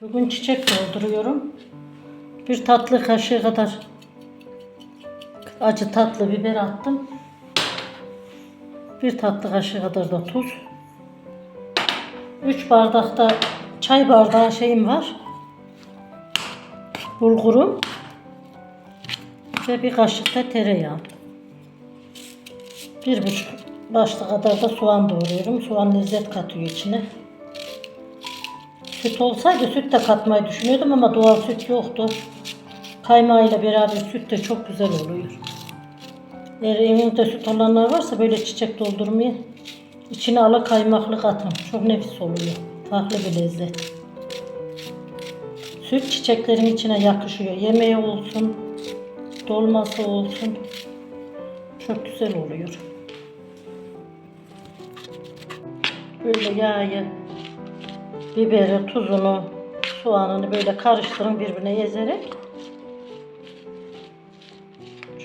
Bugün çiçek dolduruyorum. Bir tatlı kaşığı kadar acı tatlı biber attım. Bir tatlı kaşığı kadar da tuz. 3 bardak da çay bardağı şeyim var. Bulgurum. Ve bir kaşık da tereyağı. Bir buçuk başlık kadar da soğan doğruyorum. Soğan lezzet katıyor içine. Süt olsaydı süt de katmayı düşünüyordum ama doğal süt yoktu. Kaymağıyla beraber süt de çok güzel oluyor. Eğer evinizde süt olanlar varsa böyle çiçek doldurmayı içine ala kaymaklı katın. Çok nefis oluyor. Farklı bir lezzet. Süt çiçeklerin içine yakışıyor. Yemeği olsun, dolması olsun. Çok güzel oluyor. Böyle yağı, biberi, tuzunu, soğanını böyle karıştırın birbirine ezerek.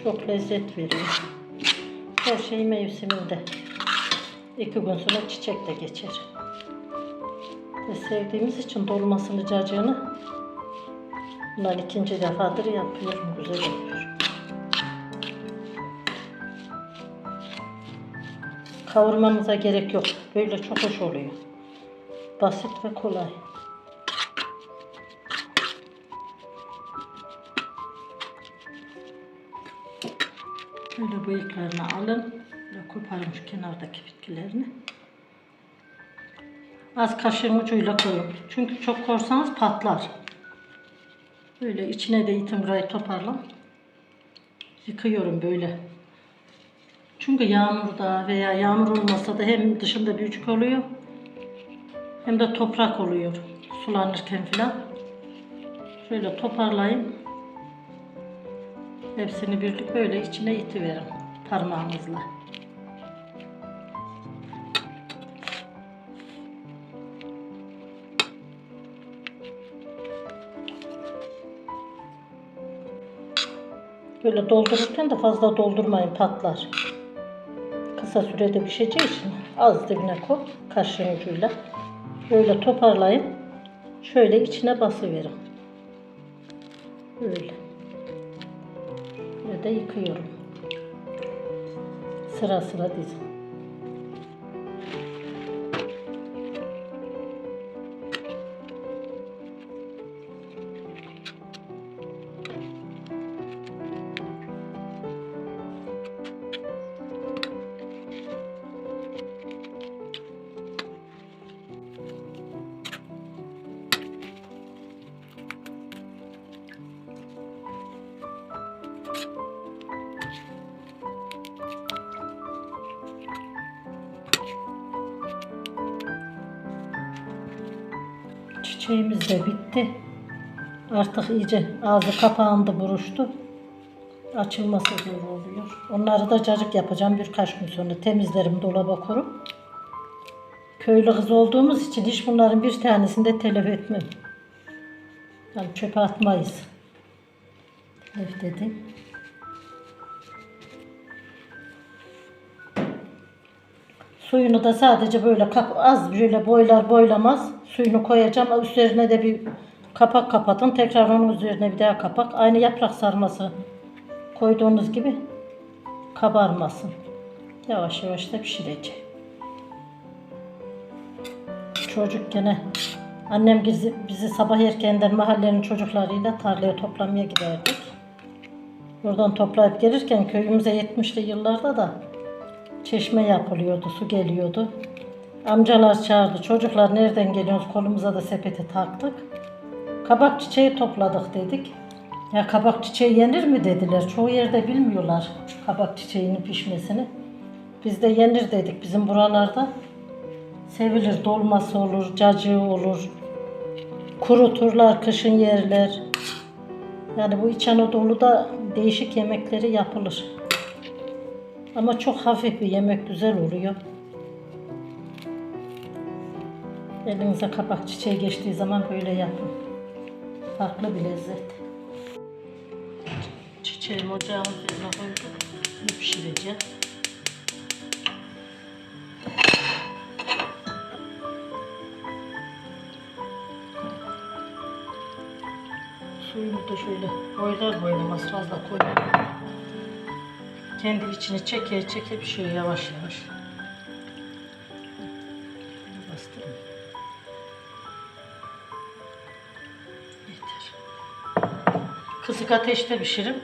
Çok lezzet veriyor. Her şey mevsiminde. İki gün sonra çiçek de geçer. Ve sevdiğimiz için dolmasını cacığını bundan ikinci defadır yapıyorum. Güzel oluyor. Kavurmanıza gerek yok. Böyle çok hoş oluyor. Basit ve kolay. Şöyle bıyıklarını alın. Böyle koparın şu kenardaki bitkilerini. Az kaşığın ucuyla koyun. Çünkü çok korsanız patlar. Böyle içine de itin burayı toparlan. Yıkıyorum böyle. Çünkü yağmurda veya yağmur olmasa da hem dışında büyücük oluyor hem de toprak oluyor sulanırken filan. Şöyle toparlayın. Hepsini birlik böyle içine itiverin parmağınızla. Böyle doldururken de fazla doldurmayın patlar. Kısa sürede pişeceği için az dibine koy kaşığın ucuyla. Böyle toparlayın. Şöyle içine basıverin. Böyle. Böyle de yıkıyorum. Sıra sıra dizin. Çiçeğimiz de bitti. Artık iyice ağzı kapağında buruştu. Açılması zor oluyor. Onları da cacık yapacağım birkaç gün sonra. Temizlerim dolaba korup. Köylü kız olduğumuz için hiç bunların bir tanesini de telef etmem. Yani çöpe atmayız. Telef dedim. Suyunu da sadece böyle kap az böyle boylar boylamaz suyunu koyacağım. Üzerine de bir kapak kapatın. Tekrar onun üzerine bir daha kapak. Aynı yaprak sarması koyduğunuz gibi kabarmasın. Yavaş yavaş da pişireceğim. Çocuk gene annem bizi, bizi sabah erkenden mahallenin çocuklarıyla tarlaya toplamaya giderdik. Buradan toplayıp gelirken köyümüze 70'li yıllarda da çeşme yapılıyordu, su geliyordu. Amcalar çağırdı. Çocuklar nereden geliyorsunuz? Kolumuza da sepeti taktık. Kabak çiçeği topladık dedik. Ya kabak çiçeği yenir mi dediler. Çoğu yerde bilmiyorlar kabak çiçeğinin pişmesini. Biz de yenir dedik bizim buralarda. Sevilir. Dolması olur, cacığı olur. Kuruturlar, kışın yerler. Yani bu İç Anadolu'da değişik yemekleri yapılır. Ama çok hafif bir yemek güzel oluyor. Elinize kabak çiçeği geçtiği zaman böyle yapın. Farklı bir lezzet. Çiçeğimi ocağın üzerine koydum. Bunu pişireceğim. Suyunu da şöyle boylar boylamaz fazla koymayalım. Kendi içine çeke çeke pişiyor yavaş yavaş. Bastırın. Kısık ateşte pişirin.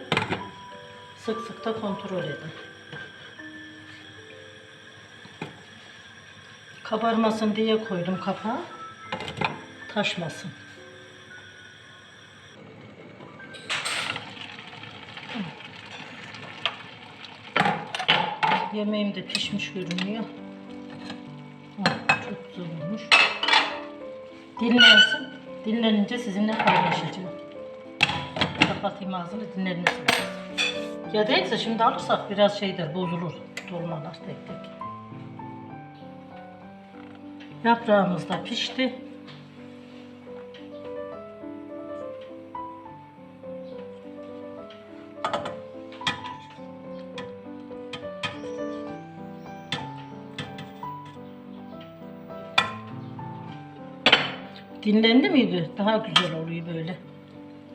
Sık sık da kontrol edin. Kabarmasın diye koydum kapağı. Taşmasın. Yemeğim de pişmiş görünüyor. Çok güzel olmuş. Dinlensin. Dinlenince sizinle paylaşacağım. Kapatayım ağzını dinlenmesiniz. Ya değilse şimdi alırsak biraz şeyler bozulur. Dolmalar tek tek. Yaprağımız da pişti. Dinlendi miydi? Daha güzel oluyor böyle.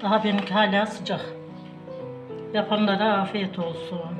Daha benimki hala sıcak. Yapanlara afiyet olsun.